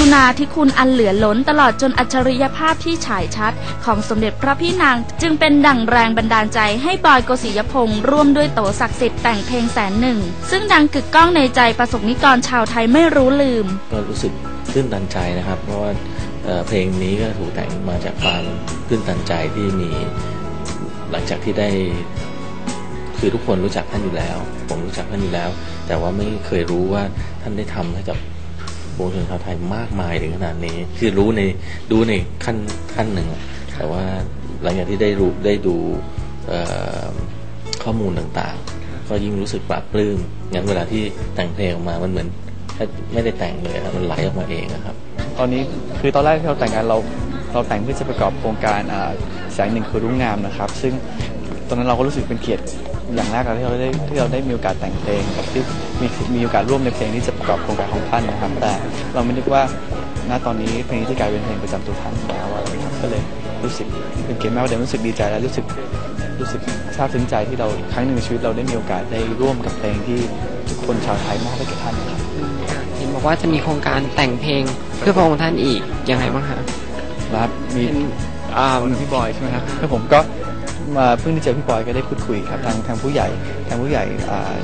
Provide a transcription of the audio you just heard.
รุณาธิคุณอันเหลือล้นตลอดจนอัจฉริยภาพที่ฉายชัด ของสมเด็จพระพี่นาง จึงเป็นดั่งแรงบันดาลใจให้บอยโกศิยพงษ์ร่วมด้วยโตศักดิ์สิทธิ์แต่งเพลงแสนหนึ่ง ซึ่งดังกึกก้องในใจประสบนิกรชาวไทยไม่รู้ลืม ก็รู้สึกตื้นตันใจนะครับ เพราะว่าเเพลงนี้ก็ถูกแต่งมาจากความตื้นตันใจที่มีหลังจากที่ได้คือทุกคนรู้จักท่านอยู่แล้ว ผมรู้จักท่านอยู่แล้ว แต่ว่าไม่เคยรู้ว่าท่านได้ทำให้กับ ปวงชนชาวไทยมากมายถึงขนาดนี้ คือรู้ในรู้ในขั้นขั้นหนึ่งอะแต่ว่าหลังจากที่ได้รู้ได้ดูเอ่อข้อมูลต่างๆ ก็ยิ่งรู้สึกปลาบปลื้มงั้นเวลาที่แต่งเพลงออกมามันเหมือนแค่ไม่ได้แต่งเลยครับมันไหลออกมาเองอะครับ ตอนนี้คือตอนแรกที่เราแต่งงานเราเราแต่งเพื่อจะประกอบโครงการอ่าแสงหนึ่งคือรุ่งงามนะครับ ซึ่งตอนนั้นเราก็รู้สึกเป็นเกียรติอย่างแรกเลยที่เราได้ที่เราได้มีโอกาสแต่งเพลงกับที่ มีมีโอกาสร่วมในเพลงที่จะประกอบโครงการของท่านนะครับ แต่เราไม่นึกว่าณตอนนี้เพลงนี้จะกลายเป็นเพลงประจำตัวท่านแล้วอะไรครับก็เลยรู้สึกเป็นเกียรติมากว่าเดี๋ยวรู้สึกดีใจและรู้สึกรู้สึกซาบซึ้งใจที่เราครั้งหนึ่งในชีวิตเราได้มีโอกาสได้ร่วมกับเพลงที่ทุกคนชาวไทยมอบให้กับท่านนะครับเห็นบอกว่าจะมีโครงการแต่งเพลงเพื่อพระองค์ท่านอีกยังไงบ้างคะนะครับมีเป็นอ่าอ่าพี่บอยใช่ไหมครับแล้วผมก็มาเพิ่งได้เจอพี่บอยก็ได้พูดคุยครับทางทางผู้ใหญ่ทางผู้ใหญ่อ่า